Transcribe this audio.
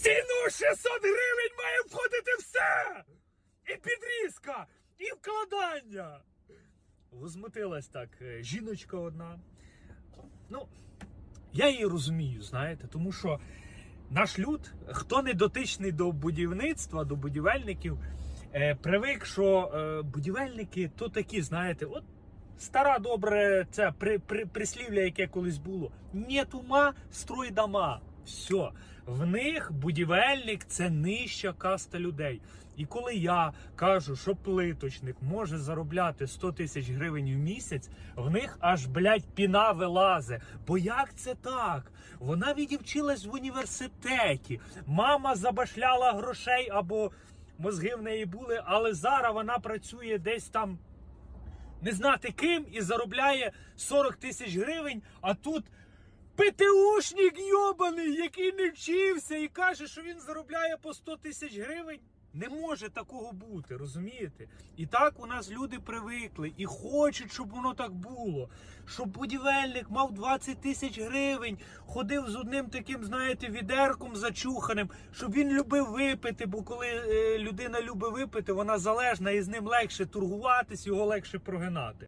ціну 600 гривень має входити все! І підрізка, і вкладання. Возмутилась так е, жіночка одна. Ну, я її розумію, знаєте, тому що наш люд, хто не дотичний до будівництва, до будівельників, е, привик, що е, будівельники то такі, знаєте, от стара добре це при, при, прислів'я, яке колись було. Нет ума, строй дома. Все. В них будівельник це нижча каста людей. І коли я кажу, що плиточник може заробляти 100 тисяч гривень в місяць, в них аж блядь, піна вилазе. Бо як це так? Вона відівчилась в університеті, мама забашляла грошей або мозги в неї були, але зараз вона працює десь там не знати ким і заробляє 40 тисяч гривень, а тут. ПТУшник який не вчився і каже, що він заробляє по 100 тисяч гривень. Не може такого бути, розумієте? І так у нас люди привикли і хочуть, щоб воно так було. Щоб будівельник мав 20 тисяч гривень, ходив з одним таким, знаєте, відерком зачуханим, щоб він любив випити, бо коли е, людина любить випити, вона залежна і з ним легше торгуватись, його легше прогинати.